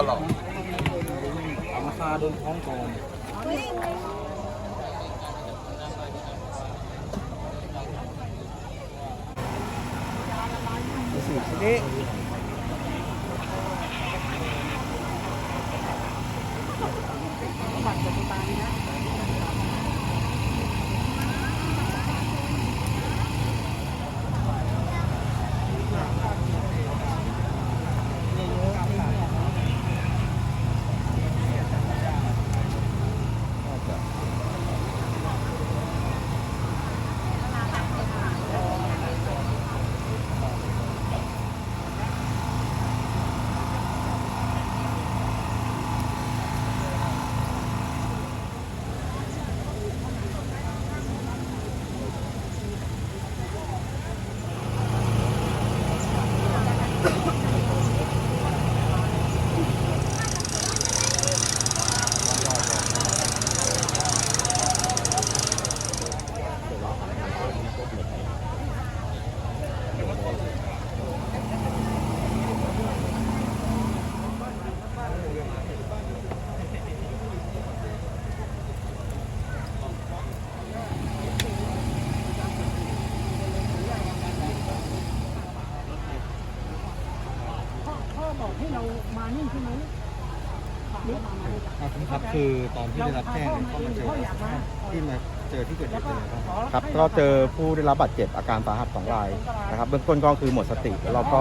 ฉลองเอามาคาโดนท้องก่อนนี่พ่อบ อกให้เรามานี่ใช่ไหมนี่ครับคือตอนที่ได้รับแจ้งเนี่ยเข้ามาเจอพ่ออยากมาที่มาเจอที่เกิดเหแล้วตุก็เป็นยังไงบ้างขอครับก็เจอผู้ได้รับบาดเจ็บอาการสาหัสสองรายนะครับเบื้องต้นก็คือหมดสติแล้วก็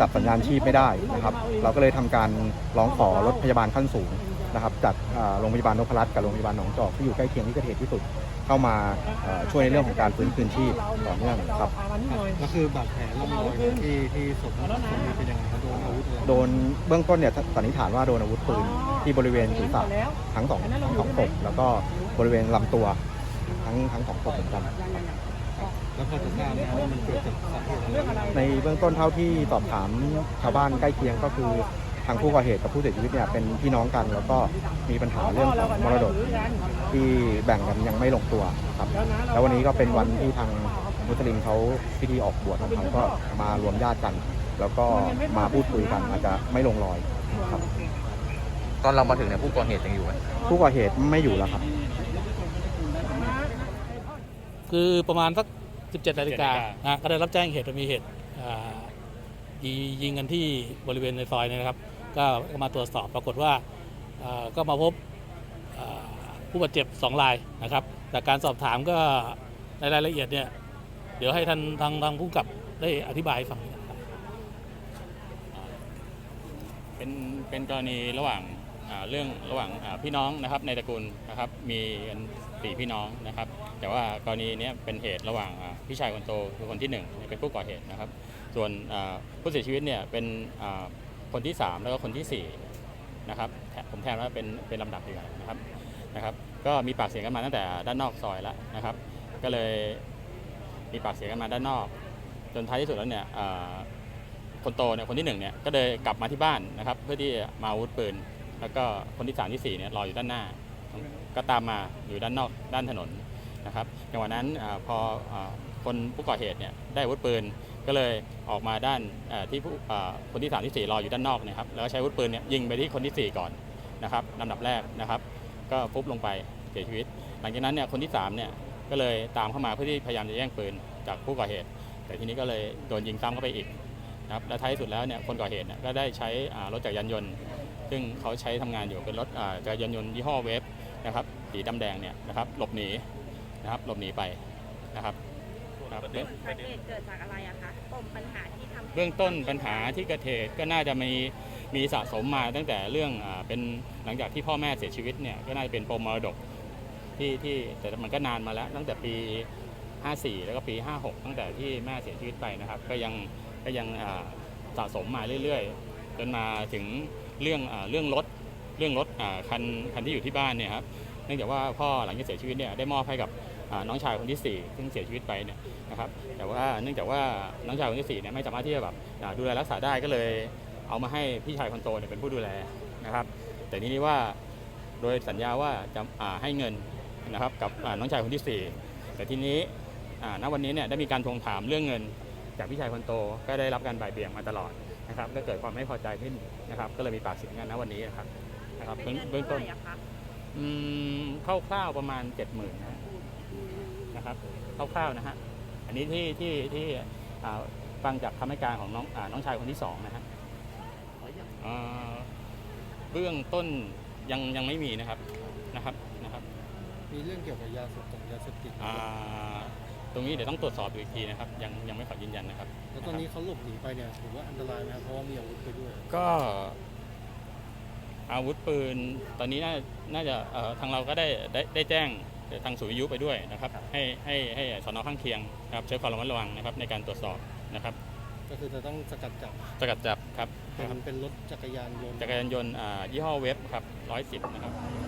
จับสัญญาณชีพไม่ได้นะครับ เราก็เลยทำการร้องขอรถพยาบาลขั้นสูงนะครับจากอ่าโรงพยาบาลนพรัตน์กับโรงพยาบาลหนองจอกที่อยู่ใกล้เคียงที่เกิดเหตุที่สุด เข้ามาช่วยในเรื่องของการฟื้นคืนชีพต่อเนื่องครับก็คือบาดแผลร่องรอยที่ที่ศพศพนี้เป็นยังไงครับโดนอาวุธโดนเบื้องต้นเนี่ยสันนิษฐานว่าโดนอาวุธปืนที่บริเวณศีรษะทั้งสองทั้งสองศพแล้วก็บริเวณลำตัวทั้งทั้งสองศพเหมือนกันแล้วพอจะทราบไหมว่ามันเกิดจากสาเหตุอะไรในเบื้องต้นเท่าที่สอบถามชาวบ้านใกล้เคียงก็คือ ทางผู้ก่อเหตุกับผู้เสียชีวิตเนี่ยเป็นพี่น้องกัน แล้วก็มีปัญหาเรื่องของมรดกที่แบ่งกันยังไม่ลงตัวครับ แล้ววันนี้ก็เป็นวันที่ทางมุสลิมเขาพิธีออกบวชของเขาก็มารวมญาติกัน แล้วก็มาพูดคุยกันอาจจะไม่ลงรอยครับ ตอนเรามาถึงเนี่ยผู้ก่อเหตุยังอยู่ไหมผู้ก่อเหตุไม่อยู่แล้วครับ คือประมาณสัก 17นาฬิกานะก็ได้รับแจ้งเหตุว่ามีเหตุอ่ายิยิงกันที่บริเวณในซอยเนยนะครับ ก็มาตรวจสอบปรากฏว่าก็มาพบผู้บาดเจ็บสองรายนะครับจากการสอบถามก็ในรายละเอียดเนี่ยเดี๋ยวให้ท่านทางทางผู้กับได้อธิบายฟังเป็นเป็นกรณีระหว่างาเรื่องระหว่างาพี่น้องนะครับในตระกูลนะครับมีกันสี่พี่น้องนะครับ แต่ว่ากรณีนี้เป็นเหตุระหว่างาพี่ชายคนโตคือคนที่หนึ่งเป็นผู้ก่อเหตุนะครับ ส่วนผู้เสียชีวิตเนี่ยเป็น คนที่สามแล้วก็คนที่สี่นะครับผมแทนว่าเป็นเป็นลำดับดีกว่านะครับนะครับ ก็มีปากเสียงกันมาตั้งแต่ด้านนอกซอยแล้วนะครับ ก็เลยมีปากเสียงกันมาด้านนอก จนท้ายที่สุดแล้วเนี่ยคนโตเนี่ยคนที่หนึ่งเนี่ยก็เลยกลับมาที่บ้านนะครับ เพื่อที่มาอาวุธปืน แล้วก็คนที่สามที่สี่เนี่ยรออยู่ด้านหน้า ก็ตามมาอยู่ด้านนอกด้านถนน นะครับจังหวะนั้นอพออคนผู้ก่อเหตุเนี่ยได้อาวุธปืนก็เลยออกมาด้านที่คนที่สามที่สี่รออยู่ด้านนอกนะครับแล้วก็ใช้อาวุธปืนเนี่ยยิงไปที่คนที่สี่ก่อนนะครับลำดับแรกนะครับ ก็ฟุบลงไปเสียชีวิต หลังจากนั้นเนี่ยคนที่สามเนี่ยก็เลยตามเข้ามาเพื่อที่พยายามจะแย่งปืนจากผู้ก่อเหตุ แต่ทีนี้ก็เลยโดนยิงซ้ำเข้าไปอีกนะครับและท้ายสุดแล้วเนี่ยคนก่อเหตุเนี่ยก็ได้ใช้รถจักรยานยนต์ ซึ่งเขาใช้ทำงานอยู่เป็นรถจักรยานยนต์ยี่ห้อเวฟนะครับสีดำแดงเนี่ยนะครับหลบหนี นะครับหลบหนีไปนะครับ ครับเบื้องสาเหตุเกิดจากอะไรอะคะปมปัญหาที่ทำให้เบื้องต้นปัญหาที่เกิดเหตุก็น่าจะมีมีสะสมมาตั้งแต่เรื่องอ่าเป็นหลังจากที่พ่อแม่เสียชีวิตเนี่ยก็น่าจะเป็นปมมรดกที่ที่แต่มันก็นานมาแล้ว ตั้งแต่ปี 54 แล้วก็ปี 56 ตั้งแต่ที่แม่เสียชีวิตไปนะครับ ก็ยังก็ยังอ่าสะสมมาเรื่อยๆ จนมาถึงเรื่องอาเรื่องรถเรื่องรถอ่าคันคันที่อยู่ที่บ้านเนี่ยครับเนื่องจากว่าพ่อหลังจากเสียชีวิตเนี่ยได้มอบให้กับอ่า น้องชายคนที่ 4 ซึ่งเสียชีวิตไปเนี่ยนะครับแต่ว่าเนื่องจากว่าน้องชายคนที่4เนี่ยไม่สามารถที่จะแบบอ่าดูแลรักษาได้ก็เลยเอามาให้พี่ชายคนโตเนี่ยเป็นผู้ดูแลนะครับ แต่ทีนี้ว่าโดยสัญญาว่าจะอ่าให้เงินนะครับกับอ่าน้องชายคนที่ 4 แต่ทีนี้อ่าณวันนี้เนี่ยได้มีการทวงถามเรื่องเงินจากพี่ชายคนโตก็ได้รับการบ่ายเบี่ยงมาตลอดนะครับก็เกิดความไม่พอใจขึ้นนะครับ ก็เลยมีปากเสียงกันนะวันนี้นะครับนะครับเป็นเงินเบื้องเท่าต้นไหร่อะคะอืมคร่าวๆประมาณเจ็ดหมื่ นนะครับคร่าวๆนะฮะอันนี้ที่ที่ที่อ่าฟังจากคำให้การของน้องอาน้องชายคนที่สองนะฮะอ่าเบื้องต้นยังยังไม่มีนะครับนะครับนะครับ มีเรื่องเกี่ยวกับยาเสพติดยาเสพติดอ่าตรงนี้เดี๋ยวต้องตรวจสอบดูอีกทีนะครับ ยังยังไม่ขอยืนยันนะครับ แล้วตอนนี้เขาหลบหนีไปเนี่ยถือว่าอันตรายไหมครับเพราะว่ามีอาวุธไปด้วย ก็อาวุธปืน ตอนนี้น่าน่าจะเอ่อทางเราก็ได้ได้ได้แจ้ง ทางศูนย์วิทยุไปด้วยนะครับ ให้ให้ให้สอนอข้างเคียงนะครับใช้ความระมัดระวังนะครับในการตรวจสอบนะครับ ก็คือจะต้องสกัดจับสกัดจับครับเป็นนะครับเป็นรถจักรยานยนต์จักรยานยนต์อ่ายี่ห้อเว็บครับร้อยสิบนะครับอ